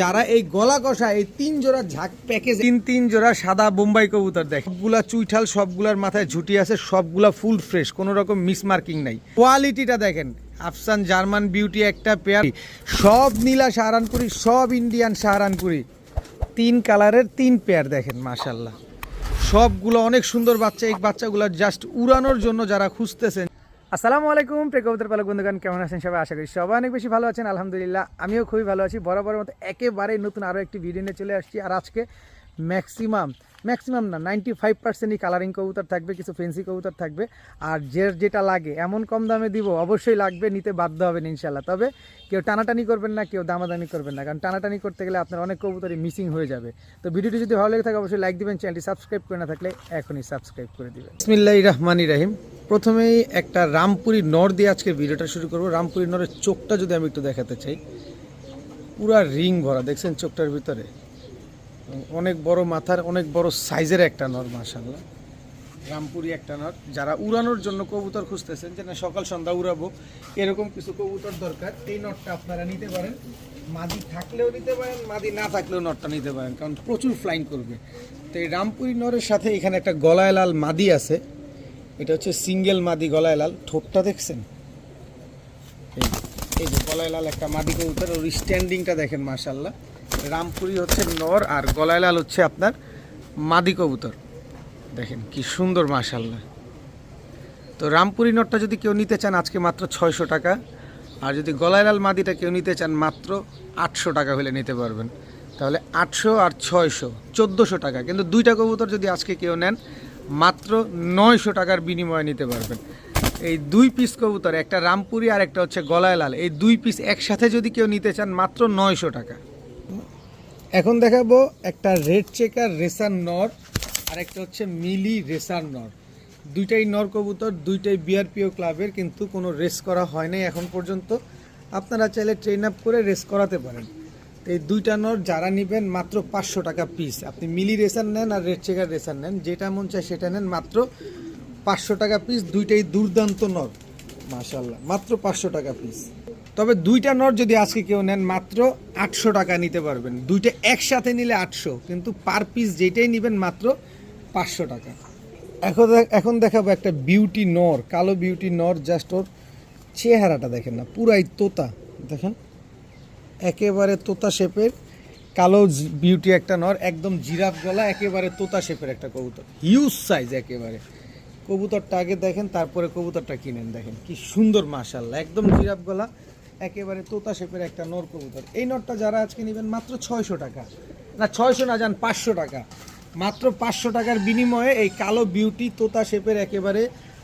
যারা এই গলা কষা, এই তিন জোড়া ঝাঁক প্যাকেজ তিন তিন জোড়া সাদা বোম্বাই কবুতর দেখ সবগুলা চুইঠাল, সবগুলার মাথায় ঝুটি আছে, সবগুলা ফুল ফ্রেশ কোনো রকম মিসমার্কিং নাই। কোয়ালিটিটা দেখেন আফসান জার্মান বিউটি একটা পেয়ার সব নীলা সাহারানপুরি সব ইন্ডিয়ান সাহারানপুরি তিন কালারের তিন পেয়ার দেখেন মাশাল্লাহ সবগুলো অনেক সুন্দর বাচ্চা, এই বাচ্চাগুলো জাস্ট উড়ানোর জন্য যারা খুঁজতেছেন আসসালামু আলাইকুম প্রেকবুতর পালক বন্ধুগান কেমন আছেন সবাই? আশা করি সবাই অনেক বেশি ভালো আছেন, আলহামদুলিল্লাহ। আমিও খুবই ভালো আছি। বরাবরের মতো একেবারেই নতুন আরও একটি ভিডিও নিয়ে চলে আসছি। আর আজকে ম্যাক্সিমাম ম্যাক্সিমাম না নাইনটি ফাইভ পার্সেন্টই কালারিং কবুতর থাকবে, কিছু ফেন্সি কবুতর থাকবে। আর যে যেটা লাগে, এমন কম দামে দিব, অবশ্যই লাগবে, নিতে বাধ্য হবেন ইনশাল্লাহ তবে কেউ টানাটানি করবেন না, কেউ দামাদামি করবেন না, কারণ টানাটানি করতে গেলে আপনার অনেক কবুতরই মিসিং হয়ে যাবে। তো ভিডিওটি যদি ভালো লেগে থাকে, অবশ্যই লাইক দিবেন চ্যানেলটি সাবস্ক্রাইব করে না থাকলে এখনই সাবস্ক্রাইব করে দিবেন। বিসমিল্লাহ রহমানি রাহিম। প্রথমেই একটা রামপুরি নর দিয়ে আজকে ভিডিওটা শুরু করব। রামপুরি নরের চোখটা যদি আমি একটু দেখাতে চাই, পুরা রিং ভরা, দেখছেন চোখটার ভিতরে? অনেক বড় মাথার, অনেক বড় সাইজের একটা নর মাশাল্লাহ রামপুরি একটা নর। যারা উড়ানোর জন্য কবুতর খুঁজতেছেন যে না সকাল সন্ধ্যা উড়াবো, এরকম কিছু কবুতর দরকার। এই নটটা আপনারা নিতে পারেন। মাদি থাকলেও নিতে পারেন, মাদি না থাকলেও নটটা নিতে পারেন, কারণ প্রচুর ফ্লাইং করবে। তো এই রামপুরি নরের সাথে এখানে একটা গলায় লাল মাদি আছে। এটা হচ্ছে সিঙ্গেল মাদি গলায় লাল। ঠোঁটটা দেখছেন? এই যে- গলায় লাল একটা মাদি কবুতর, ওর স্ট্যান্ডিংটা দেখেন মাশাল্লাহ রামপুরি হচ্ছে নর আর গলায় লাল হচ্ছে আপনার মাদি কবুতর। দেখেন কি সুন্দর মাশাল্লাহ তো রামপুরি নটটা যদি কেউ নিতে চান, আজকে মাত্র ছয়শো টাকা। আর যদি গলায় লাল মাদিটা কেউ নিতে চান, মাত্র আটশো টাকা হলে নিতে পারবেন। তাহলে আটশো আর ছয়শো, চোদ্দোশো টাকা। কিন্তু দুইটা কবুতর যদি আজকে কেউ নেন মাত্র নয়শো টাকার বিনিময়ে নিতে পারবেন। এই দুই পিস কবুতর, একটা রামপুরি আর একটা হচ্ছে গলায় লাল। এই দুই পিস একসাথে যদি কেউ নিতে চান, মাত্র নয়শো টাকা। এখন দেখাবো একটা রেড চেকার রেসার নর আর একটা হচ্ছে মিলি রেসার নর। দুইটাই নর কবুতর, দুইটাই বিআরপিও ক্লাবের, কিন্তু কোনো রেস করা হয় নাই এখন পর্যন্ত। আপনারা চাইলে ট্রেন আপ করে রেস করাতে পারেন। এই দুইটা নর যারা নেবেন মাত্র পাঁচশো টাকা পিস আপনি মিলি রেসার নেন আর রেড চেকার রেসার নেন। যেটা মন চায় সেটা নেন, মাত্র পাঁচশো টাকা পিস দুইটাই দুর্দান্ত নর। মাশাল্লাহ মাত্র পাঁচশো টাকা পিস তবে দুইটা নট যদি আজকে কেউ নেন, মাত্র আটশো টাকা নিতে পারবেন। দুইটা একসাথে নিলে আটশো, কিন্তু পার পিস যেটাই নেবেন, মাত্র পাঁচশো টাকা। এখন এখন দেখাবো একটা বিউটি নর, কালো বিউটি নর জাস্ট ওর চেহারাটা দেখেন না, পুরাই তোতা। দেখেন। একেবারে তোতা শেপের, কালো বিউটি একটা নর, একদম জিরাফ গলা, একেবারে তোতা শেপের একটা কবুতর। হিউজ সাইজ একেবারে। কবুতরটা আগে দেখেন, তারপরে কবুতরটা কিনেন দেখেন। কি সুন্দর মাশাল্লাহ একদম জিরাফ গলা, একেবারে তোতা শেপের একটা নর কবুতর। এই নটটা যারা আজকে নেবেন, মাত্র ছয়শো টাকা। না, ছয়শো না, যান, পাঁচশো টাকা। মাত্র পাঁচশো টাকার বিনিময়ে এই কালো বিউটি তোতা শেপের একেবারে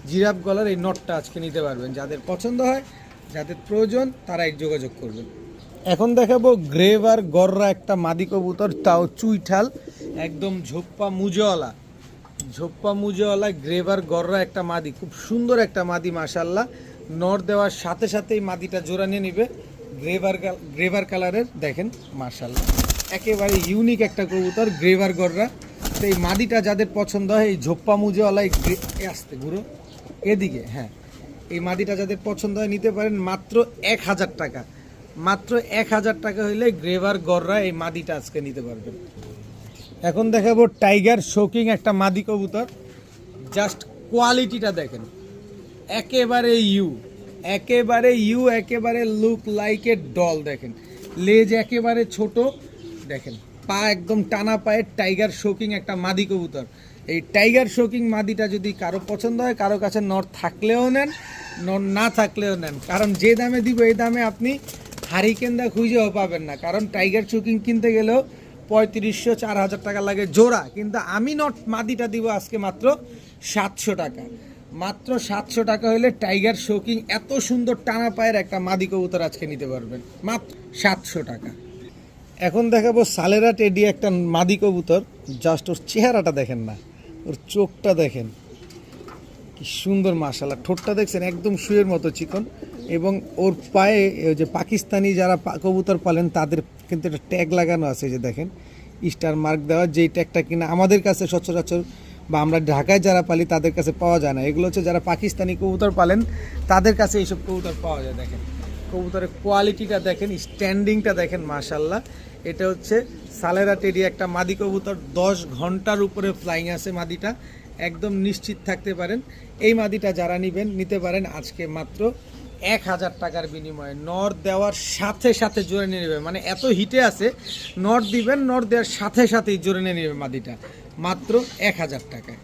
জিরাফ গলার এই নটটা আজকে নিতে পারবেন। যাদের পছন্দ হয়, যাদের প্রয়োজন তারাই যোগাযোগ করবেন। এখন দেখাবো গ্রেভার গররা একটা মাদি কবুতর, তাও চুইঠাল, একদম ঝোপ্পা মুজওয়ালা ঝোপ্পা মুজওয়ালা গ্রেভার গররা একটা মাদি, খুব সুন্দর একটা মাদি মাশাল্লাহ নর দেওয়ার সাথে সাথেই মাদিটা জোড়া নিয়ে নিবে। গ্রেভার গ্রেভার কালারের, দেখেন মাশাল্লাহ একেবারে ইউনিক একটা কবুতর গ্রেভার গররা। তো এই মাদিটা যাদের পছন্দ হয়, এই ঝোপ্পা মুজওয়ালা এই গ্রে- এ আসতে ঘুরো এদিকে হ্যাঁ এই মাদিটা যাদের পছন্দ হয়, নিতে পারেন মাত্র এক হাজার টাকা। মাত্র এক হাজার টাকা হইলে গ্রেভার গররা এই মাদিটা আজকে নিতে পারবেন। এখন দেখাবো টাইগার শোকিং একটা মাদি কবুতর। জাস্ট কোয়ালিটিটা দেখেন। একেবারে ইউ একেবারে ইউ, একেবারে লুক লাইক এ ডল দেখেন। লেজ একেবারে ছোট, দেখেন, পা একদম টানা পায়ের টাইগার শোকিং একটা মাদি কবুতর। এই টাইগার শোকিং মাদিটা যদি কারও পছন্দ হয়, কারও কাছে নর থাকলেও নেন, নর না থাকলেও নেন। কারণ যে দামে দিব, এই দামে আপনি হারিকেন্দা খুঁজেও পাবেন না। কারণ টাইগার শোকিং কিনতে গেলেও পঁয়ত্রিশশো চার হাজার টাকা লাগে জোড়া। কিন্তু আমি নট মাদিটা দিব আজকে মাত্র সাতশো টাকা। মাত্র সাতশো টাকা হলে টাইগার শোকিং এত সুন্দর টানা পায়ের একটা মাদি কবুতর আজকে নিতে পারবেন। মাত্র সাতশো টাকা। এখন দেখাবো সালেরা টেডি একটা মাদি কবুতর। জাস্ট ওর চেহারাটা দেখেন না, ওর চোখটা দেখেন। কি সুন্দর মাশাল্লাহ ঠোঁটটা দেখছেন, একদম শুয়ের মতো চিকন। এবং ওর পায়ে যে পাকিস্তানি যারা কবুতর পালেন, তাদের কিন্তু একটা ট্যাগ লাগানো আছে যে দেখেন স্টার মার্ক দেওয়া, যেই ট্যাগটা কিনা আমাদের কাছে সচরাচর বা আমরা ঢাকায় যারা পালি তাদের কাছে পাওয়া যায় না। এগুলো হচ্ছে যারা পাকিস্তানি কবুতর পালেন, তাদের কাছে এইসব কবুতর পাওয়া যায়, দেখেন। কবুতরের কোয়ালিটিটা দেখেন স্ট্যান্ডিংটা দেখেন মাশাল্লাহ এটা হচ্ছে সালেরা টেডি একটা মাদি কবুতর, দশ ঘণ্টার উপরে ফ্লাইং আছে মাদিটা। একদম নিশ্চিত থাকতে পারেন। এই মাদিটা যারা নেবেন, নিতে পারেন আজকে মাত্র এক হাজার টাকার বিনিময়ে নর দেওয়ার সাথে সাথে জোরে নিয়ে নেবে। মানে এত হিটে আছে, নর দিবেন, নর দেওয়ার সাথে সাথেই জোরে নিয়ে নেবে মাদিটা। মাত্র এক হাজার টাকায়।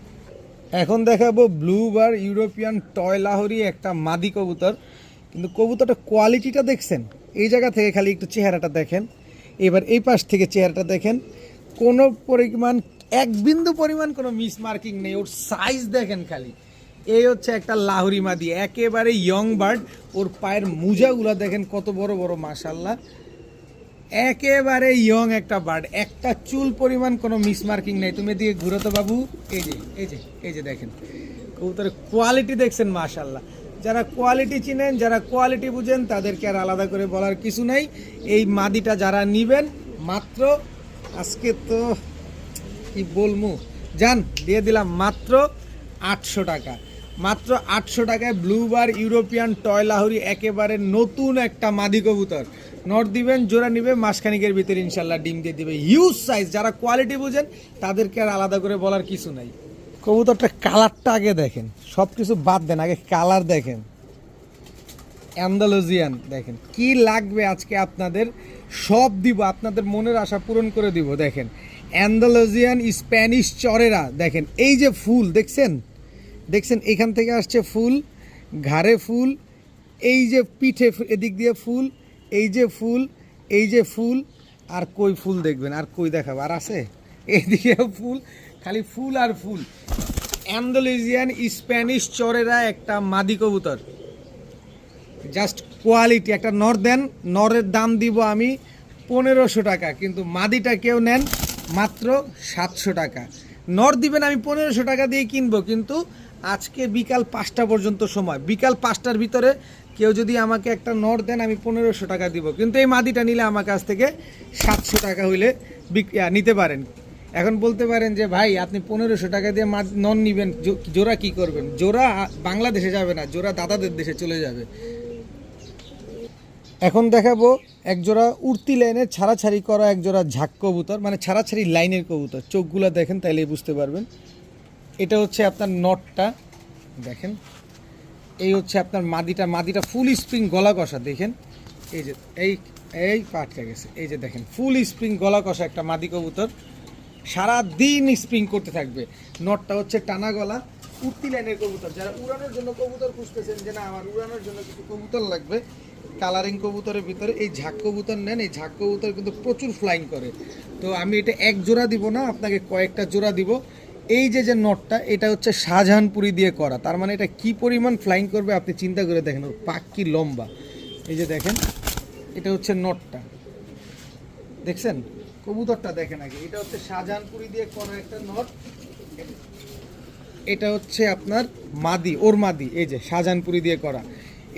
এখন দেখাবো blue bar European toy Lahori একটা মাদি কবুতর। কিন্তু কবুতরটা কোয়ালিটিটা দেখছেন? এই জায়গা থেকে খালি একটু চেহারাটা দেখেন। এবার এই পাশ থেকে চেহারাটা দেখেন। কোনো পরিমাণ, এক বিন্দু পরিমাণ কোনো মিস মার্কিং নেই। ওর সাইজ দেখেন খালি। এই হচ্ছে একটা লাহরি মাদি একেবারে ইয়ং বার্ড ওর পায়ের মুজাগুলো দেখেন কত বড় বড় মাশাল্লাহ একেবারে ইয়ং একটা বার্ড একটা চুল পরিমাণ কোনো মিস মার্কিং নেই। তুমি এদিকে ঘুরো তো বাবু। এই যে এই যে এই যে দেখেন। কবুতরের কোয়ালিটি দেখছেন মাশাল্লাহ যারা কোয়ালিটি চিনেন, যারা কোয়ালিটি বুঝেন, তাদেরকে আর আলাদা করে বলার কিছু নেই। এই মাদিটা যারা নিবেন, মাত্র আজকে তো, কি বলমু যান দিয়ে দিলাম মাত্র আটশো টাকা। মাত্র আটশো টাকায় ব্লুবার ইউরোপিয়ান টয় লাহরি একেবারে নতুন একটা মাদি কবুতর। নট দিবেন, জোড়া নিবে, মাসখানিকের ভিতরে ইনশাল্লাহ ডিম দিয়ে দিবে। হিউজ সাইজ যারা কোয়ালিটি বুঝেন, তাদেরকে আর আলাদা করে বলার কিছু নাই। কবুতরটা কালারটা আগে দেখেন সব কিছু বাদ দেন, আগে কালার দেখেন। অ্যান্দালোজিয়ান দেখেন, কি লাগবে আজকে আপনাদের? সব দিব, আপনাদের মনের আশা পূরণ করে দিব, দেখেন। অ্যান্দালোজিয়ান স্প্যানিশ চরেরা, দেখেন, এই যে ফুল, দেখছেন? দেখছেন, এখান থেকে আসছে ফুল, ঘাড়ে ফুল, এই যে পিঠে এদিক দিয়ে ফুল, এই যে ফুল, এই যে ফুল, আর কই ফুল দেখবেন, আর কই দেখাবো, আর আছে? এইদিকে ফুল, খালি ফুল আর ফুল। অ্যান্ডোলেজিয়ান স্প্যানিশ চরেরা একটা মাদি কবুতর। জাস্ট কোয়ালিটি, একটা নর দেন, নরের দাম দিব আমি পনেরোশো টাকা, কিন্তু মাদিটা কেউ নেন মাত্র সাতশো টাকা। নর দিবেন আমি পনেরোশো টাকা দিয়ে কিনবো, কিন্তু আজকে বিকাল পাঁচটা পর্যন্ত সময়। বিকাল পাঁচটার ভিতরে কেউ যদি আমাকে একটা নর দেন, আমি পনেরোশো টাকা দিব। কিন্তু এই মাদিটা নিলে আমার কাছ থেকে সাতশো টাকা হইলে নিতে পারেন। এখন বলতে পারেন যে, ভাই, আপনি পনেরোশো টাকা দিয়ে মা- নন নিবেন। জোড়া কি করবেন? জোড়া বাংলাদেশে যাবে না, জোড়া দাদাদের দেশে চলে যাবে। এখন দেখাবো একজোড়া উড়তি লাইনের ছাড়াছাড়ি করা একজোড়া ঝাক কবুতর মানে ছাড়াছাড়ি লাইনের কবুতর। চোখগুলো দেখেন তাইলে বুঝতে পারবেন। এটা হচ্ছে আপনার নটটা, দেখেন। এই হচ্ছে আপনার মাদিটা মাদিটা ফুল স্প্রিং গলা কষা, দেখেন। এই যে, এই এই পাটকা গেছে। এই যে দেখেন ফুল স্প্রিং গলা কষা একটা মাদি কবুতর। সারা দিন স্প্রিং করতে থাকবে। নটটা হচ্ছে টানা গলা, উঠতি লাইনের কবুতর। যারা উড়ানোর জন্য কবুতর খুঁজতেছেন যে না, আমার উড়ানোর জন্য কিছু কবুতর লাগবে কালারিং কবুতরের ভিতরে এই ঝাক কবুতর নেন। এই ঝাক কবুতর কিন্তু প্রচুর ফ্লাইং করে। তো আমি এটা এক জোড়া দিব না, আপনাকে কয়েকটা জোড়া দিব। এই যে যে নটটা এটা হচ্ছে শাহজাহানপুরি দিয়ে করা। তার মানে এটা কি পরিমাণ ফ্লাইং করবে আপনি চিন্তা করে দেখেন, ওর পাক কি লম্বা। এই যে দেখেন, এটা হচ্ছে নটটা দেখছেন? কবুতরটা দেখেন আগে। এটা হচ্ছে শাহজাহানপুরি দিয়ে করা একটা নট এটা হচ্ছে আপনার মাদি, ওর মাদি, এই যে শাহজাহানপুরি দিয়ে করা।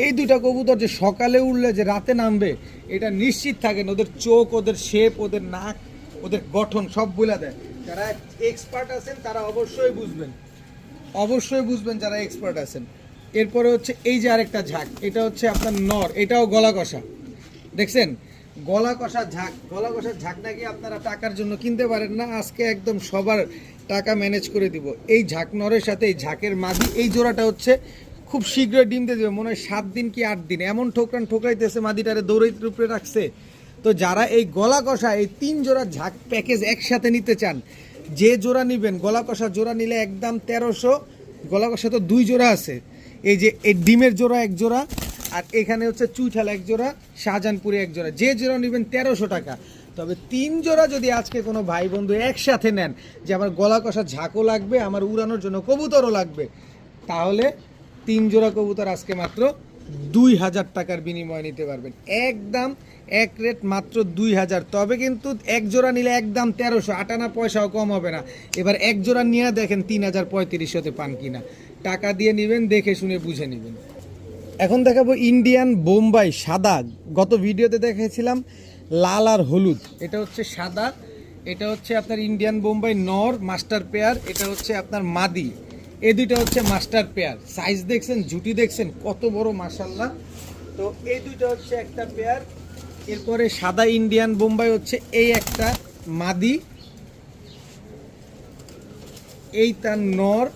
এই দুইটা কবুতর যে সকালে উঠলে যে রাতে নামবে, এটা নিশ্চিত থাকেন, ওদের চোখ, ওদের শেপ ওদের নাক, ওদের গঠন সব বলে দেয়। যারা এক্সপার্ট আছেন, তারা অবশ্যই বুঝবেন। অবশ্যই বুঝবেন যারা এক্সপার্ট আছেন। এরপরে হচ্ছে এই যে আরেকটা ঝাঁক, এটা হচ্ছে আপনার নর, এটাও গলা কষা। দেখছেন? গলা কষা ঝাঁক, গলা কষা ঝাঁক নাকি আপনারা টাকার জন্য কিনতে পারেন না, আজকে একদম সবার টাকা ম্যানেজ করে দিব। এই ঝাঁক নরের সাথে, এই ঝাঁকের মাঝি, এই জোড়াটা হচ্ছে খুব শীঘ্রই ডিম দিয়ে দেবে, মনে হয় সাত দিন কি আট দিন, এমন ঠোকরান ঠোকরাইতেছে মাদিটারে দৌড়াইতে উপরে রাখছে। তো যারা এই গলা কষা, এই তিন জোড়া ঝাঁক প্যাকেজ একসাথে নিতে চান, যে জোড়া নেবেন, গলা কষা জোড়া নিলে একদম তেরোশো, গলা কষা তো দুই জোড়া আছে। এই যে এই ডিমের জোড়া এক জোড়া, আর এখানে হচ্ছে চুইঠাল এক জোড়া, শাহজাহানপুরে এক জোড়া। যে জোড়া নেবেন তেরোশো টাকা। তবে তিন জোড়া যদি আজকে কোনো ভাই বন্ধু একসাথে নেন, যে আমার গলা কষা ঝাঁকও লাগবে, আমার উড়ানোর জন্য কবুতরও লাগবে, তাহলে তিন জোড়া কবুতর আজকে মাত্র দুই হাজার টাকার বিনিময়ে নিতে পারবেন। একদম এক রেট মাত্র দুই হাজার। তবে কিন্তু এক জোড়া নিলে একদম তেরোশো, আটানা পয়সাও কম হবে না। এবার এক জোড়া নিয়ে দেখেন তিন হাজার পঁয়ত্রিশশোতে পান কিনা। টাকা দিয়ে নেবেন, দেখে শুনে বুঝে নেবেন। এখন দেখাবো ইন্ডিয়ান বোম্বাই সাদা। গত ভিডিওতে দেখেছিলাম লাল আর হলুদ। এটা হচ্ছে সাদা, এটা হচ্ছে আপনার ইন্ডিয়ান বোম্বাই নর মাস্টার পেয়ার, এটা হচ্ছে আপনার মাদি। এ দুইটা হচ্ছে মাস্টার পেয়ার। সাইজ দেখছেন জুটি দেখছেন, কত বড় মাসাল্লাহ তো এই দুইটা হচ্ছে একটা পেয়ার। এরপরে সাদা ইন্ডিয়ান বোম্বাই হচ্ছে এই একটা মাদি। এই তার নর।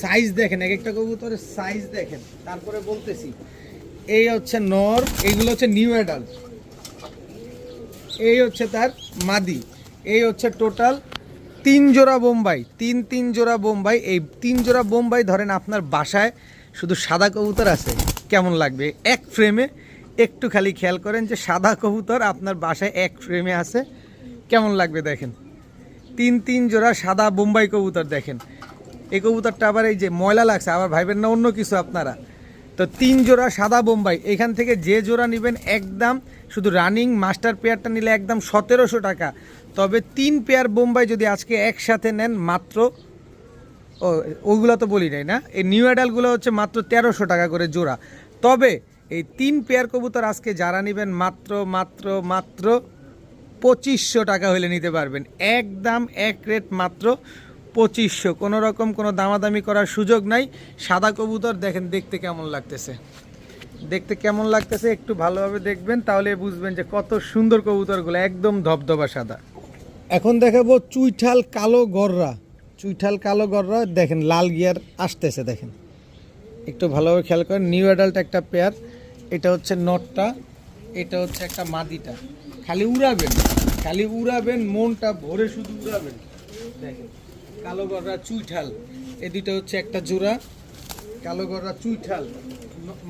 সাইজ দেখেন, এক একটা কবুতরের সাইজ দেখেন। তারপরে বলতেছি, এই হচ্ছে নর এইগুলো হচ্ছে নিউ অ্যাডাল্ট। এই হচ্ছে তার মাদি। এই হচ্ছে টোটাল তিন জোড়া বোম্বাই, তিন তিন জোড়া বোম্বাই। এই তিন জোড়া বোম্বাই ধরেন আপনার বাসায় শুধু সাদা কবুতর আছে। কেমন লাগবে? এক ফ্রেমে একটু খালি খেয়াল করেন যে সাদা কবুতর আপনার বাসায় এক ফ্রেমে আছে। কেমন লাগবে দেখেন? তিন তিন জোড়া সাদা বোম্বাই কবুতর দেখেন। এই কবুতরটা আবার এই যে ময়লা লাগছে, আবার ভাইবেন না অন্য কিছু আপনারা। তো তিন জোড়া সাদা বোম্বাই, এখান থেকে যে জোড়া নেবেন একদম শুধু রানিং মাস্টার পেয়ারটা নিলে একদম সতেরোশো টাকা। তবে তিন পেয়ার বোম্বাই যদি আজকে একসাথে নেন, মাত্র, ও ওইগুলো তো বলি নাই না? এই নিউ অ্যাডালগুলো হচ্ছে মাত্র তেরোশো টাকা করে জোড়া। তবে এই তিন পেয়ার কবুতর আজকে যারা নেবেন মাত্র মাত্র মাত্র পঁচিশশো টাকা হলে নিতে পারবেন। একদম এক রেট মাত্র পঁচিশশো। কোনো রকম কোনো দামাদামি করার সুযোগ নাই। সাদা কবুতর দেখেন দেখতে কেমন লাগতেছে। দেখতে কেমন লাগতেছে, একটু ভালোভাবে দেখবেন, তাহলে বুঝবেন যে কত সুন্দর কবুতরগুলো, একদম ধবধবা সাদা। এখন দেখাবো চুইঠাল কালো গররা। চুইঠাল কালো গররা, দেখেন লাল গিয়ার আসতেছে, দেখেন। একটু ভালোভাবে খেয়াল করেন, নিউ অ্যাডাল্ট একটা পেয়ার। এটা হচ্ছে নটটা, এটা হচ্ছে একটা মাদিটা। খালি উড়াবেন খালি উড়াবেন, মনটা ভরে শুধু উড়াবেন। দেখেন, কালো গররা চুইঠাল এ দুটো হচ্ছে একটা জোড়া, কালো গররা চুইঠাল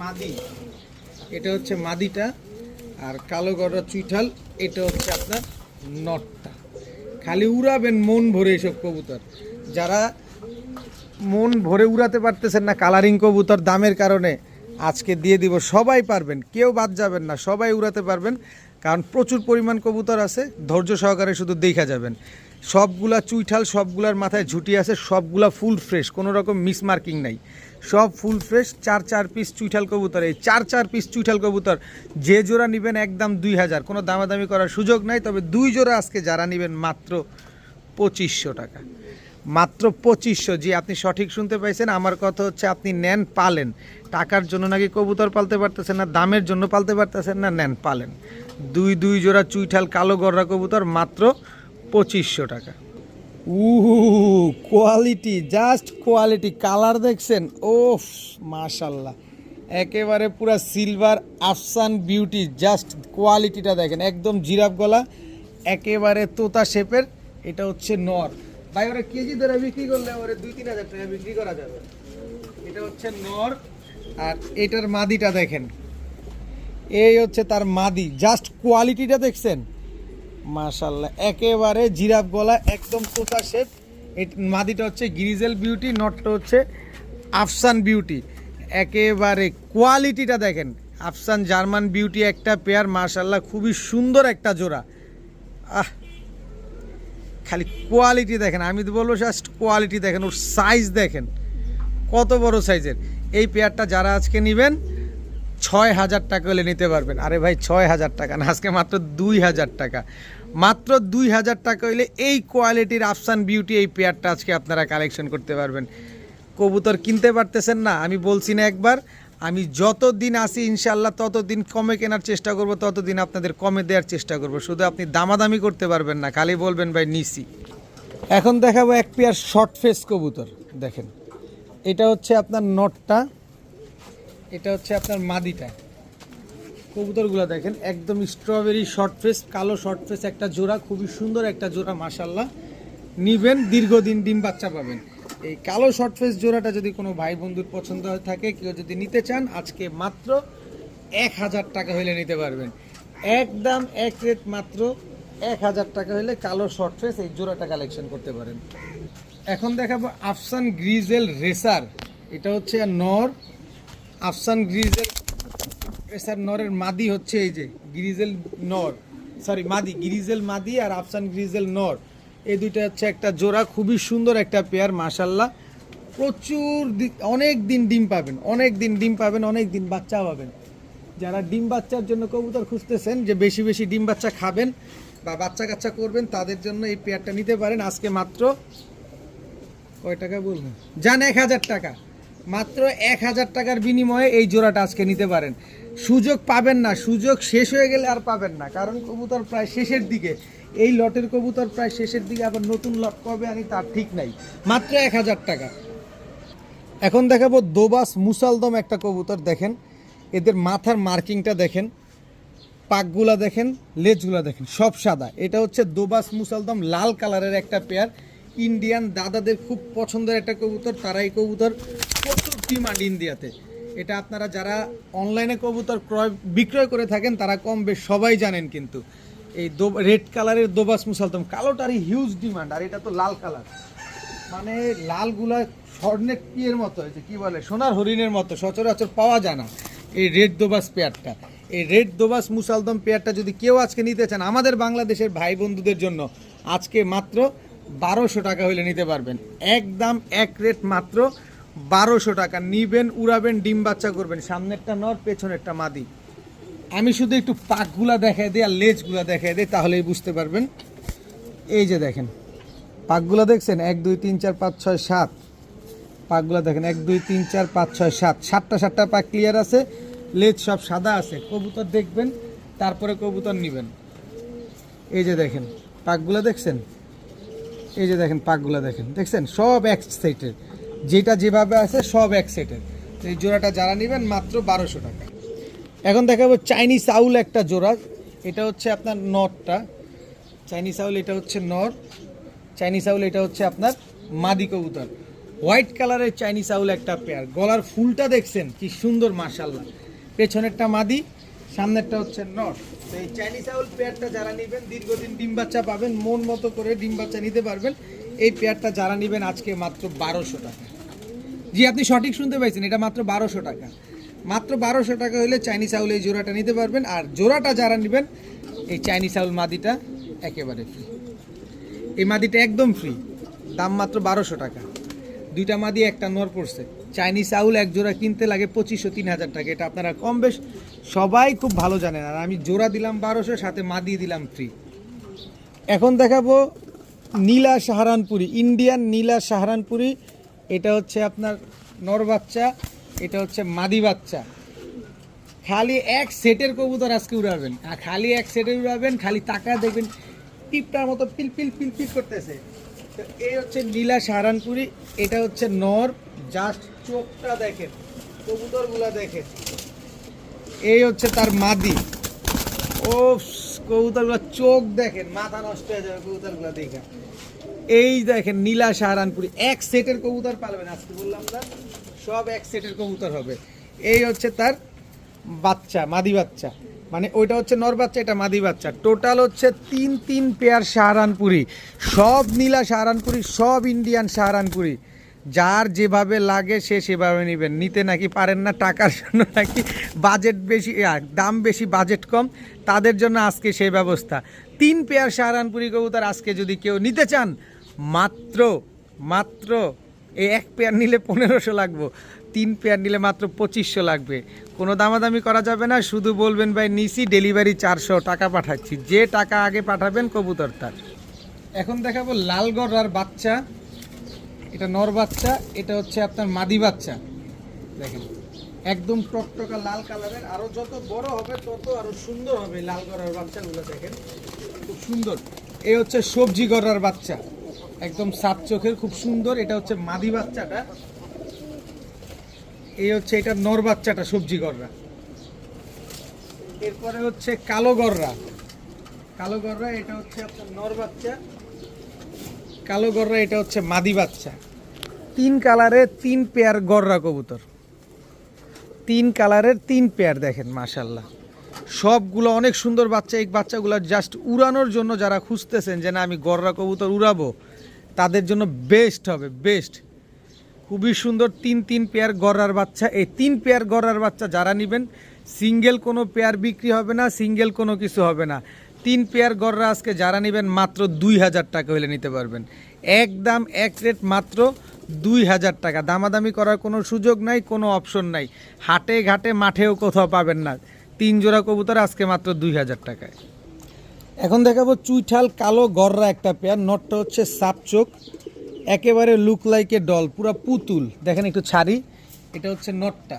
মাদি। এটা হচ্ছে মাদিটা আর কালো গররা চুইঠাল এটা হচ্ছে আপনার নটটা। খালি উড়াবেন, মন ভরে এসব কবুতর। যারা মন ভরে উড়াতে পারতেছেন না কালারিং কবুতর দামের কারণে আজকে দিয়ে দিব, সবাই পারবেন, কেউ বাদ যাবেন না, সবাই উড়াতে পারবেন, কারণ প্রচুর পরিমাণ কবুতর আছে, ধৈর্য সহকারে শুধু দেখা যাবেন। সবগুলা চুইঠাল, সবগুলার মাথায় ঝুটি আছে, সবগুলা ফুল ফ্রেশ, কোনো রকম মিসমার্কিং নাই। সব ফুল ফ্রেশ, চার চার পিস চুইঠাল কবুতর, এই চার চার পিস চুইঠাল কবুতর, যে জোড়া নেবেন একদম দুই হাজার, কোনো দামাদামি করার সুযোগ নাই, তবে দুই জোড়া আজকে যারা নেবেন মাত্র পঁচিশশো টাকা। মাত্র পঁচিশশো। জি, আপনি সঠিক শুনতে পাইছেন। আমার কথা হচ্ছে আপনি নেন, পালেন। টাকার জন্য নাকি কবুতর পালতে পারতেছেন না, দামের জন্য পালতে পারতেছেন না, নেন, পালেন। দুই দুই জোড়া চুইঠাল কালো গররা কবুতর মাত্র পঁচিশশো টাকা। উহু কোয়ালিটি জাস্ট কোয়ালিটি কালার দেখছেন? ও মাশাল্লাহ। একেবারে পুরা সিলভার আফসান বিউটি জাস্ট কোয়ালিটিটা দেখেন। একদম জিরাফ গলা, একেবারে তোতা শেপের এটা হচ্ছে নর। ভাই, ওরা কেজি ধরে বিক্রি করলে ওরে দুই, তিন হাজার টাকা বিক্রি করা যাবে। এটা হচ্ছে নর, আর এটার মাদিটা দেখেন। এই হচ্ছে তার মাদি। জাস্ট কোয়ালিটিটা দেখছেন? মাশাল্লাহ একেবারে জিরাফ গলা, একদম তোতা শেপ। মাদিটা হচ্ছে গ্রিজেল বিউটি, নটটা হচ্ছে আফসান বিউটি। একেবারে কোয়ালিটিটা দেখেন। আফসান জার্মান বিউটি একটা পেয়ার মাশাল্লাহ খুবই সুন্দর একটা জোড়া। আহ খালি কোয়ালিটি দেখেন, আমি তো বলব জাস্ট কোয়ালিটি দেখেন, ওর সাইজ দেখেন, কত বড় সাইজের এই পেয়ারটা যারা আজকে নেবেন, ছয় হাজার টাকা হলে নিতে পারবেন। আরে ভাই, ছয় হাজার টাকা না, আজকে মাত্র দুই হাজার টাকা। মাত্র দুই হাজার টাকা হইলে এই কোয়ালিটির আফসান বিউটি এই পেয়ারটা আজকে আপনারা কালেকশন করতে পারবেন। কবুতর কিনতে পারতেছেন না, আমি বলছি না একবার। আমি যত দিন আসি ইনশাল্লাহ ততদিন কমে কেনার চেষ্টা করব, ততদিন আপনাদের কমে দেওয়ার চেষ্টা করব। শুধু আপনি দামাদামি করতে পারবেন না, খালি বলবেন, ভাই নিসি এখন দেখাবো এক পেয়ার শর্ট ফেস কবুতর, দেখেন। এটা হচ্ছে আপনার নটটা, এটা হচ্ছে আপনার মাদিটা। কবুতরগুলো দেখেন, একদম স্ট্রবেরি শর্ট ফেস কালো শর্ট ফেস একটা জোড়া, খুবই সুন্দর একটা জোড়া মাসাল্লাহ নিবেন, দীর্ঘদিন ডিম বাচ্চা পাবেন। এই কালো শর্ট ফেস জোড়াটা যদি কোনো ভাই বন্ধুর পছন্দ হয়ে, থাকে, কেউ যদি নিতে চান, আজকে মাত্র এক হাজার টাকা হলে নিতে পারবেন। একদম এক রেট মাত্র এক হাজার টাকা হলে কালো শর্ট ফেস এই জোড়াটা কালেকশন করতে পারেন। এখন দেখাবো আফসান গ্রিজেল রেসার। এটা হচ্ছে নর। আফসান গ্রিজেল রেসার নরের মাদি হচ্ছে এই যে, গ্রিজেল নর। সরি মাদি, গ্রিজেল মাদি আর আফসান গ্রিজেল নর। এই দুইটা হচ্ছে একটা জোড়া, খুবই সুন্দর একটা পেয়ার মাশাল্লাহ প্রচুর অনেক দিন ডিম পাবেন, অনেক দিন ডিম পাবেন, অনেক দিন বাচ্চা পাবেন। যারা ডিম বাচ্চার জন্য কবুতর খুঁজতেছেন যে বেশি বেশি ডিম বাচ্চা খাবেন বা বাচ্চা কাচ্চা করবেন, তাদের জন্য এই পেয়ারটা নিতে পারেন। আজকে মাত্র কয় টাকা বলবেন যান এক হাজার টাকা। মাত্র এক হাজার টাকার বিনিময়ে এই জোড়াটা আজকে নিতে পারেন। সুযোগ পাবেন না, সুযোগ শেষ হয়ে গেলে আর পাবেন না, কারণ কবুতর প্রায় শেষের দিকে। এই লটের কবুতর প্রায় শেষের দিকে আবার নতুন লট কবে আনি তার ঠিক নাই। মাত্র এক হাজার টাকা। এখন দেখাবো দোবাস মুসালদম একটা কবুতর দেখেন। এদের মাথার মার্কিংটা দেখেন। পাকগুলা দেখেন, লেজগুলা দেখেন, সব সাদা। এটা হচ্ছে দোবাস মুসালদম লাল কালারের একটা পেয়ার ইন্ডিয়ান দাদাদের খুব পছন্দের একটা কবুতর তারা এই কবুতর। প্রচুর ডিমান্ড ইন্ডিয়াতে। এটা আপনারা যারা অনলাইনে কবুতর ক্রয় বিক্রয় করে থাকেন, তারা কম বেশ সবাই জানেন কিন্তু। এই রেড কালারের দোবাস মুসালদম কালোটারই হিউজ ডিমান্ড আর এটা তো লাল কালার মানে লালগুলা স্বর্ণের কিয়ের মতো হয়েছে কি বলে, সোনার হরিণের মতো, সচরাচর পাওয়া যায় না এই রেড দোবাস পেয়ারটা। এই রেড দোবাস মুসালদম পেয়ারটা যদি কেউ আজকে নিতে চান, আমাদের বাংলাদেশের ভাই বন্ধুদের জন্য আজকে মাত্র বারোশো টাকা হলে নিতে পারবেন। একদম এক রেট মাত্র বারোশো টাকা। নিবেন, উড়াবেন, ডিম বাচ্চা করবেন। সামনেরটা নর, পেছনেরটা মাদি। আমি শুধু একটু পাকগুলা দেখাই দিই আর লেজগুলা দেখাই দিই, তাহলেই বুঝতে পারবেন। এই যে দেখেন, পাকগুলো দেখছেন? এক, দুই, তিন, চার, পাঁচ, ছয়, সাত। পাকগুলো দেখেন, এক, দুই, তিন, চার, পাঁচ, ছয়, সাত। সাতটা সাতটা পাক ক্লিয়ার আছে, লেজ সব সাদা আছে। কবুতর দেখবেন, তারপরে কবুতর নেবেন। এই যে দেখেন, পাকগুলো দেখছেন? এই যে দেখেন, পাকগুলো দেখেন। দেখছেন? সব এক সেটের যেটা যেভাবে আছে, সব এক সেটের এই জোড়াটা যারা নেবেন, মাত্র বারোশো টাকা। এখন দেখাবো চাইনিজ আউল একটা জোড়া। এটা হচ্ছে আপনার নটটা। চাইনিজ আউল এটা হচ্ছে নর চাইনিজ আউল এটা হচ্ছে আপনার মাদি কবুতর। হোয়াইট কালারের চাইনিজ আউল একটা পেয়ার। গলার ফুলটা দেখছেন, কি সুন্দর মাশাল্লাহ পেছনেরটা মাদি, সামনেরটা হচ্ছে নর এই চাইনিজ আউল পেয়ারটা যারা নেবেন, দীর্ঘদিন ডিম বাচ্চা পাবেন, মন মতো করে ডিম বাচ্চা নিতে পারবেন। এই পেয়ারটা যারা নেবেন আজকে মাত্র বারোশো টাকা। জি, আপনি সঠিক শুনতে পাইছেন, এটা মাত্র বারোশো টাকা। মাত্র বারোশো টাকা হলে চাইনিজ চাউল এই জোড়াটা নিতে পারবেন। আর জোড়াটা যারা নেবেন, এই চাইনিজ আউল মাদিটা একেবারে ফ্রি এই মাদিটা একদম ফ্রি দাম মাত্র বারোশো টাকা। দুইটা মাদি, একটা নর পড়ছে। চাইনিজ আউল এক জোড়া কিনতে লাগে পঁচিশশো, তিন হাজার টাকা। এটা আপনারা কম বেশ সবাই খুব ভালো জানেন। আর আমি জোড়া দিলাম বারোশো, সাথে মাদি দিলাম ফ্রি এখন দেখাবো নীলা সাহারানপুরি, ইন্ডিয়ান নীলা সাহারানপুরি। এটা হচ্ছে আপনার নর বাচ্চা। এটা হচ্ছে মাদি বাচ্চা। খালি এক সেটের কবুতর আজকে উড়াবেন। আর খালি এক সেটের উড়াবেন, খালি টাকা দেখবেন, টিপটার মতো পিল পিল পিল পিল করতেছে। তো এই হচ্ছে নীলা সাহারানপুরি, এটা হচ্ছে নর। জাস্ট চোখটা দেখেন, কবুতরগুলা দেখেন। এই হচ্ছে তার মাদি। ও কবুতরগুলো চোখ দেখেন, মাথা নষ্ট হয়ে যাবে কবুতরগুলো দেখে। এই দেখেন নীলা সাহারানপুরি, এক সেটের কবুতর পালবেন, আজকে বললাম না। সব এক সেটের কবুতর হবে। এই হচ্ছে তার বাচ্চা, মাদি বাচ্চা। মানে ওইটা হচ্ছে নর বাচ্চা, এটা মাদি বাচ্চা। টোটাল হচ্ছে তিন তিন পেয়ার সাহারানপুরি। সব নীলা সাহারানপুরি, সব ইন্ডিয়ান সাহারানপুরি। যার যেভাবে লাগে সে সেভাবে নেবেন। নিতে নাকি পারেন না, টাকার জন্য নাকি বাজেট বেশি দাম বেশি বাজেট কম। তাদের জন্য আজকে সেই ব্যবস্থা। তিন পেয়ার সাহারানপুরি কবুতর আজকে যদি কেউ নিতে চান, মাত্র মাত্র এই এক পেয়ার নিলে পনেরোশো লাগবো, তিন পেয়ার নিলে মাত্র পঁচিশশো লাগবে। কোনো দামাদামি করা যাবে না, শুধু বলবেন, ভাই নিসি ডেলিভারি চারশো, টাকা পাঠাচ্ছি। যে টাকা আগে পাঠাবেন, কবুতর তার। এখন দেখাবো লালগড়ার বাচ্চা। এটা নর বাচ্চা, এটা হচ্ছে আপনার মাদি বাচ্চা। দেখেন, একদম টকটকা লাল কালারের, আরও যত বড় হবে, তত আরও সুন্দর হবে লাল গড়ার বাচ্চাগুলো, দেখেন। খুব সুন্দর। এই হচ্ছে সবজি গড়ার বাচ্চা। একদম সাত চোখের, খুব সুন্দর। এটা হচ্ছে মাদি বাচ্চাটা। এই হচ্ছে এটা নর বাচ্চাটা, সবজি গড়রা। এরপরে হচ্ছে কালো গররা কালো গররা এটা হচ্ছে আপনার নর বাচ্চা। কালো গররা এটা হচ্ছে মাদি বাচ্চা। তিন কালারের তিন পেয়ার গররা কবুতর। তিন কালারের তিন পেয়ার, দেখেন মাশাল্লাহ সবগুলো অনেক সুন্দর বাচ্চা। এই বাচ্চাগুলো জাস্ট উড়ানোর জন্য যারা খুঁজতেছেন যে, না, আমি গররা কবুতর উড়াবো। তাদের জন্য বেস্ট হবে বেস্ট খুবই সুন্দর তিন তিন পেয়ার গড়ার বাচ্চা। এই তিন পেয়ার গড়ার বাচ্চা যারা নেবেন সিঙ্গেল কোনো পেয়ার বিক্রি হবে না সিঙ্গেল কোনো কিছু হবে না। তিন পেয়ার গড়রা আজকে যারা নেবেন, মাত্র দুই হাজার টাকা হলে নিতে পারবেন। একদম এক রেট মাত্র দুই হাজার টাকা। দামাদামি করার কোনো সুযোগ নাই, কোনো অপশন নাই। হাটে ঘাটে মাঠেও কোথাও পাবেন না। তিন জোড়া কবুতর আজকে মাত্র দুই হাজার টাকায়। এখন দেখাবো চুইঠাল কালো গররা একটা পেয়ার নটটা হচ্ছে সাপ চোখ, একেবারে লুক লাইকে ডল পুরো পুতুল। দেখেন একটু ছাড়ি, এটা হচ্ছে নটটা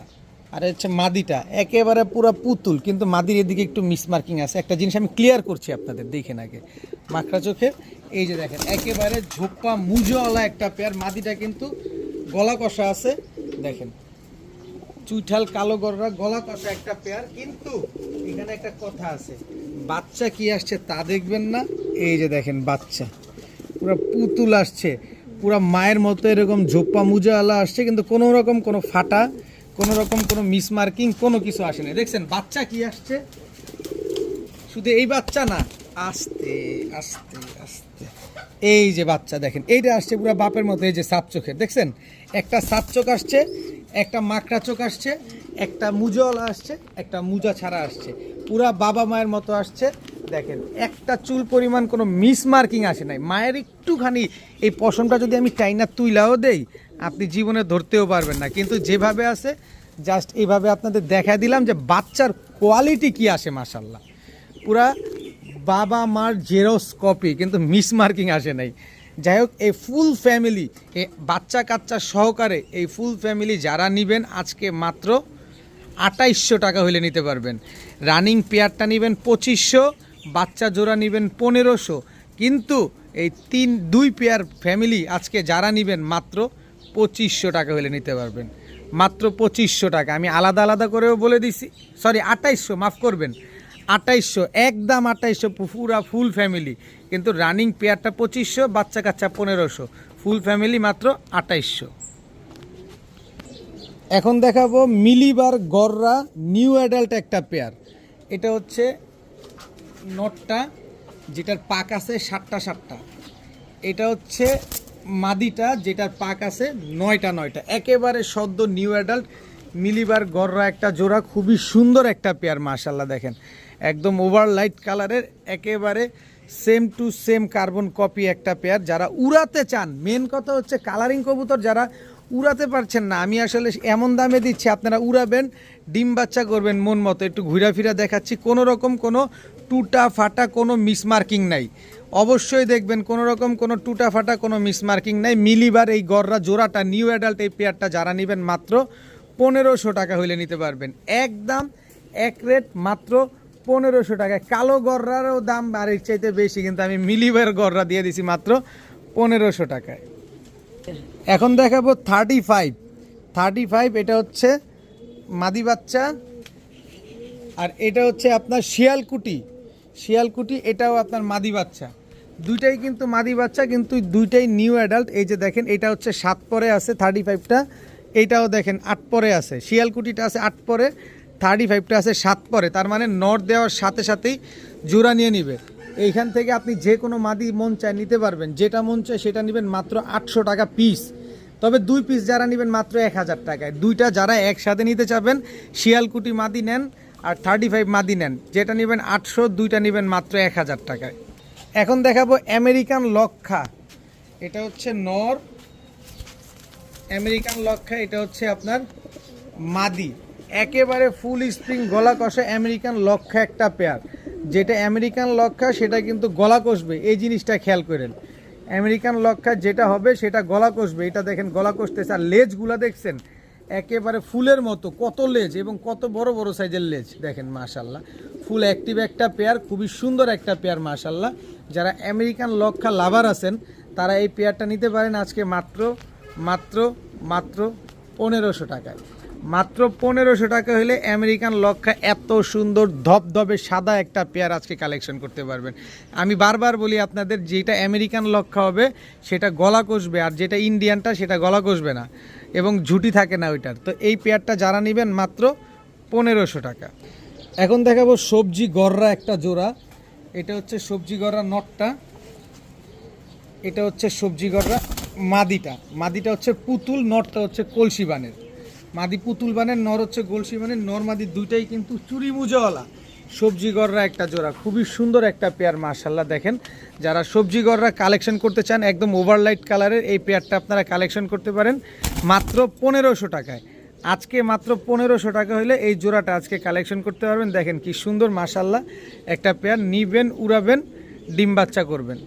আর হচ্ছে মাদিটা, একেবারে পুরা পুতুল, কিন্তু মাদির এদিকে একটু মিসমার্কিং আছে। একটা জিনিস আমি ক্লিয়ার করছি আপনাদের, দেখেন আগে মাকড়া চোখে। এই যে দেখেন, একেবারে ঝোপ্পা মুজোওয়ালা একটা পেয়ার মাদিটা কিন্তু গলা কষা আছে। দেখেন চুইঠাল কালো গররা গলা কষা একটা পেয়ার কিন্তু এখানে একটা কথা আছে। বাচ্চা কি আসছে তা দেখবেন না? এই যে দেখেন বাচ্চা। পুরো পুতুল আসছে। পুরো মায়ের মতো এরকম ঝোপ্পা মুজাওয়ালা আসছে, কিন্তু কোনো রকম কোনো ফাটা, কোনো রকম কোনো মিসমার্কিং কোনো কিছু আসে না দেখছেন, বাচ্চা কি আসছে? শুধু এই বাচ্চা না আস্তে আস্তে আস্তে। এই যে বাচ্চা দেখেন, এইটা আসছে পুরো বাপের মতো, এই যে সাপ চোখের, দেখছেন? একটা সাপ চোখ আসছে, একটা মাকড়া চোখ আসছে, একটা মুজওয়ালা আসছে, একটা মুজা ছাড়া আসছে। পুরা বাবা মায়ের মতো আসছে, দেখেন, একটা চুল পরিমাণ কোনো মিসমার্কিং আসে নাই। মায়ের একটুখানি এই পশমটা যদি আমি টাইনা তুইলাও দেই, আপনি জীবনে ধরতেও পারবেন না। কিন্তু যেভাবে আছে জাস্ট এইভাবে আপনাদের দেখা দিলাম যে বাচ্চার কোয়ালিটি কি আসে মাসাল্লাহ পুরা বাবা মার জেরক্স কপি কিন্তু মিসমার্কিং আসে নাই। যাই হোক, এই ফুল ফ্যামিলি এই বাচ্চা কাচ্চা সহকারে এই ফুল ফ্যামিলি যারা নেবেন, আজকে মাত্র আটাইশশো টাকা হলে নিতে পারবেন। রানিং পেয়ারটা নেবেন পঁচিশশো, বাচ্চা জোড়া নেবেন পনেরোশো। কিন্তু এই তিন, দুই পেয়ার ফ্যামিলি আজকে যারা নেবেন, মাত্র পঁচিশশো টাকা হলে নিতে পারবেন। মাত্র পঁচিশশো টাকা। আমি আলাদা আলাদা করেও বলে দিছি। সরি আটাইশশো, মাফ করবেন। আটাইশশো একদম আটাইশশো পুরা ফুল ফ্যামিলি কিন্তু রানিং পেয়ারটা পঁচিশশো, বাচ্চা কাচ্চা পনেরোশো। ফুল ফ্যামিলি মাত্র আটাইশশো এখন দেখাবো মিলিবার গররা নিউ অ্যাডাল্ট একটা পেয়ার এটা হচ্ছে নটটা, যেটার পাক আছে সাতটা সাতটা। এটা হচ্ছে মাদিটা, যেটার পাক আছে নয়টা নয়টা। একেবারে সদ্য নিউ অ্যাডাল্ট মিলিবার গররা একটা জোড়া, খুবই সুন্দর একটা পেয়ার মাশাল্লাহ দেখেন। একদম ওভার লাইট কালারের একেবারে same to same carbon copy একটা পেয়ার যারা উড়াতে চান মেন কথা হচ্ছে কালারিং কবুতর যারা উড়াতে পারছেন না, আমি আসলে এমন দামে দিচ্ছি, আপনারা উড়াবেন, ডিম বাচ্চা করবেন মন মতো, একটু ঘুরাফিরা দেখাচ্ছি, কোনো রকম কোনো টুটা ফাটা কোনো মিসমার্কিং নাই। অবশ্যই দেখবেন, কোনো রকম কোনো টুটা ফাটা কোনো মিসমার্কিং নাই। মিলিবার এই গররা জোড়াটা নিউ অ্যাডাল্ট এই পেয়ারটা যারা নেবেন মাত্র পনেরোশো টাকা হইলে নিতে পারবেন। একদম এক রেট মাত্র পনেরোশো টাকায় কালো গররারও দাম এর চাইতে বেশি, কিন্তু আমি মিলিবার গররা দিয়ে দিছি মাত্র পনেরোশো টাকায়। এখন দেখাবো থার্টি ফাইভ। থার্টি ফাইভ এটা হচ্ছে মাদি বাচ্চা, আর এটা হচ্ছে আপনার শিয়ালকুটি। শিয়ালকুটি এটাও আপনার মাদি বাচ্চা। দুইটাই কিন্তু মাদি বাচ্চা, কিন্তু দুইটাই নিউ অ্যাডাল্ট। এই যে দেখেন, এটা হচ্ছে সাত পরে আছে থার্টি ফাইভটা। এইটাও দেখেন, আট পরে আছে। শিয়ালকুটিটা আছে আট পরে। থার্টি ফাইভটা আছে, সাত পরে। তার মানে নট দেওয়ার সাথে সাথেই জোড়া নিয়ে নিবে। এইখান থেকে আপনি যে কোনো মাদি মন চায় নিতে পারবেন। যেটা মন চায় সেটা নেবেন মাত্র আটশো টাকা পিস তবে দুই পিস যারা নেবেন মাত্র এক হাজার টাকায়। দুইটা যারা একসাথে নিতে চাবেন, শিয়ালকুটি মাদি নেন আর থার্টি ফাইভ মাদি নেন। যেটা নেবেন আটশো, দুইটা নেবেন মাত্র এক হাজার টাকায়। এখন দেখাবো আমেরিকান লক্ষা। এটা হচ্ছে নর। আমেরিকান লক্ষা, এটা হচ্ছে আপনার মাদি। একেবারে ফুল স্প্রিং গলা কষা আমেরিকান লক্ষা একটা পেয়ার যেটা আমেরিকান লক্ষা সেটা কিন্তু গলা কষবে। এই জিনিসটা খেয়াল করেন। আমেরিকান লক্ষা যেটা হবে, সেটা গলা কষবে। এটা দেখেন, গলা কষতেছে। আর লেজগুলা দেখছেন, একেবারে ফুলের মতো। কত লেজ এবং কত বড় বড় সাইজের লেজ। দেখেন মাশাল্লাহ ফুল অ্যাক্টিভ একটা পেয়ার খুবই সুন্দর একটা পেয়ার মাশাল্লাহ যারা আমেরিকান লক্ষা লাভার আছেন, তারা এই পেয়ারটা নিতে পারেন আজকে মাত্র মাত্র মাত্র পনেরোশো টাকায়। মাত্র পনেরোশো টাকা হলে আমেরিকান লক্ষা এত সুন্দর ধবধবে সাদা একটা পেয়ার আজকে কালেকশন করতে পারবেন। আমি বারবার বলি আপনাদের, যেটা আমেরিকান লক্ষা হবে, সেটা গলা কষবে, আর যেটা ইন্ডিয়ানটা, সেটা গলা কষবে না, এবং ঝুটি থাকে না ওইটার। তো এই পেয়ারটা যারা নেবেন, মাত্র পনেরোশো টাকা। এখন দেখাবো সবজি গররা একটা জোড়া। এটা হচ্ছে সবজি গররা নটটা। এটা হচ্ছে সবজি গররা মাদিটা। মাদিটা হচ্ছে পুতুল, নটটা হচ্ছে কলসি বানের। মাদি পুতুল বানের নর হচ্ছে গোলসি বানের নর মাদি দুইটাই কিন্তু চুরি মুজাওয়ালা। সবজি গররা একটা জোড়া, খুবই সুন্দর একটা পেয়ার মার্শাল্লাহ দেখেন। যারা সবজি গররা কালেকশন করতে চান, একদম ওভারলাইট কালারের এই পেয়ারটা আপনারা কালেকশন করতে পারেন মাত্র পনেরোশো টাকায়। আজকে মাত্র পনেরোশো টাকা হলে এই জোড়াটা আজকে কালেকশন করতে পারবেন। দেখেন কি সুন্দর মার্শাল্লাহ একটা পেয়ার, নিবেন, উড়াবেন, ডিম বাচ্চা করবেন।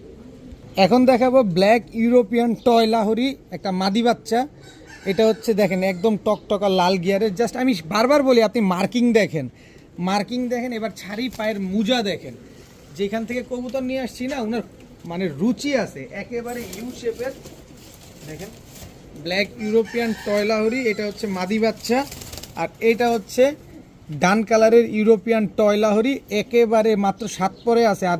এখন দেখাবো ব্ল্যাক ইউরোপিয়ান টয় লাহরি, একটা মাদি বাচ্চা। এটা হচ্ছে দেখেন, একদম টকটকা লাল গিয়ারের। জাস্ট আমি বারবার বলি, আপনি মার্কিং দেখেন। মার্কিং দেখেন, এবার ছাড়ি পায়ের মুজা দেখেন। যেখান থেকে কবুতর নিয়ে আসছি না ওনার মানে রুচি আছে। একেবারে ইউ শেপের দেখেন ব্ল্যাক ইউরোপিয়ান টয়লাহরি এটা হচ্ছে মাদি বাচ্চা। আর এটা হচ্ছে ডান কালারের ইউরোপিয়ান টয়লাহরি একেবারে মাত্র সাত পরে আছে। আর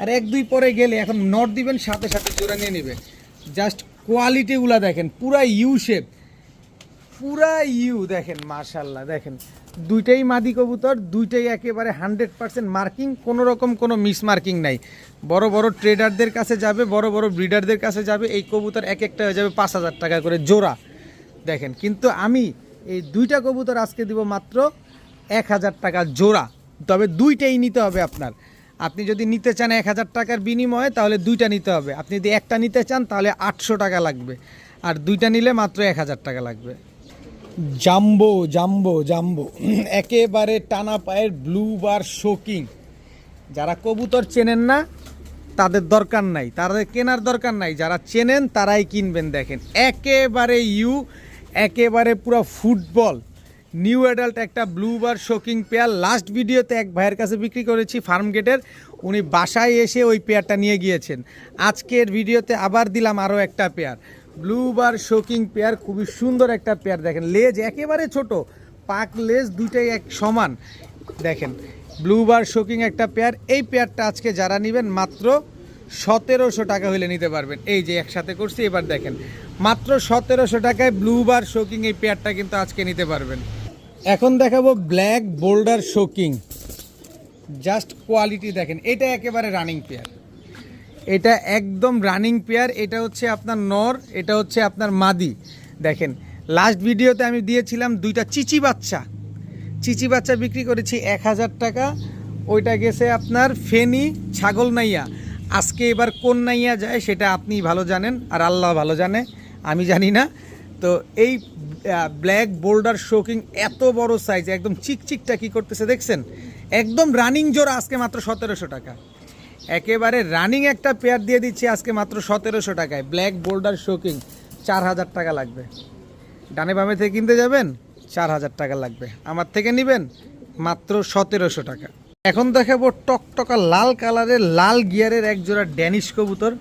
আর এক দুই পরে গেলে এখন নট দিবেন, সাথে সাথে জোড়া নিয়ে নেবে। জাস্ট কোয়ালিটিগুলা দেখেন, পুরা ইউ শেপ পুরা ইউ দেখেন মার্শাল্লাহ দেখেন। দুইটাই মাদি কবুতর, দুইটাই একেবারে হান্ড্রেড পার্সেন্ট মার্কিং, কোনো রকম কোনো মিস মার্কিং নাই। বড় বড় ট্রেডারদের কাছে যাবে, বড় বড় ব্রিডারদের কাছে যাবে, এই কবুতর এক একটা হয়ে যাবে পাঁচ হাজার টাকা করে জোড়া। দেখেন, কিন্তু আমি এই দুইটা কবুতর আজকে দিব মাত্র এক হাজার টাকা জোড়া। তবে দুইটাই নিতে হবে আপনার। আপনি যদি নিতে চান এক হাজার টাকার বিনিময়ে, তাহলে দুইটা নিতে হবে। আপনি যদি একটা নিতে চান, তাহলে আটশো টাকা লাগবে। আর দুইটা নিলে মাত্র এক হাজার টাকা লাগবে। Jumbo jumbo jumbo. একেবারে টানা পায়ের ব্লু বার শোকিং যারা কবুতর চেনেন না, তাদের দরকার নাই। তাদের কেনার দরকার নাই। যারা চেনেন, তারাই কিনবেন, দেখেন। একেবারে ইউ, একেবারে পুরো ফুটবল। নিউ অ্যাডাল্ট একটা blue bar shocking pair. Last ভিডিওতে এক ভাইয়ের কাছে বিক্রি করেছি ফার্ম গেটের। উনি বাসায় এসে ওই পেয়ারটা নিয়ে গিয়েছেন। আজকের ভিডিওতে আবার দিলাম আরও একটা pair. Blue bar shocking pair খুবই সুন্দর একটা পেয়ার দেখেন। লেজ একেবারে ছোট, পাক লেজ দুইটাই এক সমান। দেখেন ব্লু বার শোকিং একটা পেয়ার এই পেয়ারটা আজকে যারা নেবেন মাত্র সতেরোশো টাকা হলে নিতে পারবেন। এই যে একসাথে করছি, এবার দেখেন, মাত্র সতেরোশো টাকায় ব্লু বার শোকিং এই পেয়ারটা কিন্তু আজকে নিতে পারবেন। এখন দেখাবো black boulder shocking just quality দেখেন, এটা একেবারে রানিং পেয়ার এটা একদম রানিং পেয়ার এটা হচ্ছে আপনার নর, এটা হচ্ছে আপনার মাদি। দেখেন লাস্ট ভিডিওতে আমি দিয়েছিলাম দুইটা চিচি বাচ্চা। চিচি বাচ্চা বিক্রি করেছি এক হাজার টাকা। ওইটা গেছে আপনার ফেনি ছাগল নাইয়া। আজকে এবার কোন নাইয়া যায় সেটা আপনি ভালো জানেন আর আল্লাহ ভালো জানে, আমি জানি না। তো এই ব্ল্যাক বোল্ডার শোকিং এত বড় সাইজ একদম চিকচিকটা কি করতেছে দেখছেন? একদম রানিং জোর আজকে মাত্র সতেরোশো টাকা। একেবারে রানিং একটা পেয়ার দিয়ে দিচ্ছি আজকে মাত্র সতেরোশো টাকায়। ব্ল্যাক বোল্ডার শোকিং চার হাজার টাকা লাগবে। ডানে বামে থেকে কিনতে যাবেন, চার হাজার টাকা লাগবে। আমার থেকে নেবেন মাত্র সতেরোশো টাকা। এখন দেখাবো টকটকা লাল কালারের, লাল গিয়ারের এক জোড়া ড্যানিশ কবুতর।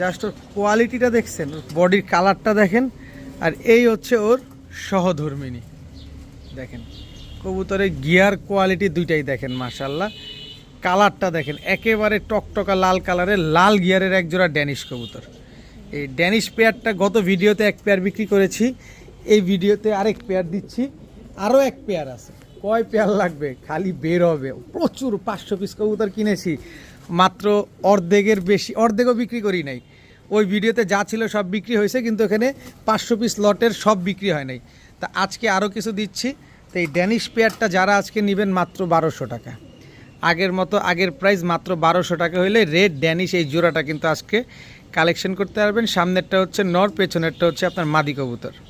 জাস্ট ওর কোয়ালিটিটা দেখছেন বডির কালারটা দেখেন, আর এই হচ্ছে ওর সহধর্মিনী। দেখেন, কবুতরের গিয়ার কোয়ালিটি দুইটাই দেখেন মাশাল্লাহ কালারটা দেখেন, একেবারে টকটকা লাল কালারের, লাল গিয়ারের এক জোড়া ড্যানিশ কবুতর। এই ড্যানিশ পেয়ারটা গত ভিডিওতে এক পেয়ার বিক্রি করেছি, এই ভিডিওতে আরেক পেয়ার দিচ্ছি, আরও এক পেয়ার আছে। কয় পেয়ার লাগবে? খালি বের হবে। প্রচুর পাঁচশো পিস কবুতর কিনেছি, মাত্র অর্ধেকের বেশি, অর্ধেকও বিক্রি করি নাই। ওই ভিডিওতে যা ছিল সব বিক্রি হয়েছে, কিন্তু এখানে পাঁচশো পিস লটের সব বিক্রি হয় নাই। তা আজকে আরও কিছু দিচ্ছি। তো এই ড্যানিশ পেয়ারটা যারা আজকে নেবেন মাত্র বারোশো টাকা। আগের মতো, আগের প্রাইস মাত্র বারোশো টাকা হইলে রেড ড্যানিশ এই জোড়াটা কিন্তু আজকে কালেকশন করতে পারবেন। সামনেরটা হচ্ছে নর পেছনেরটা হচ্ছে আপনার মাদি কবুতর।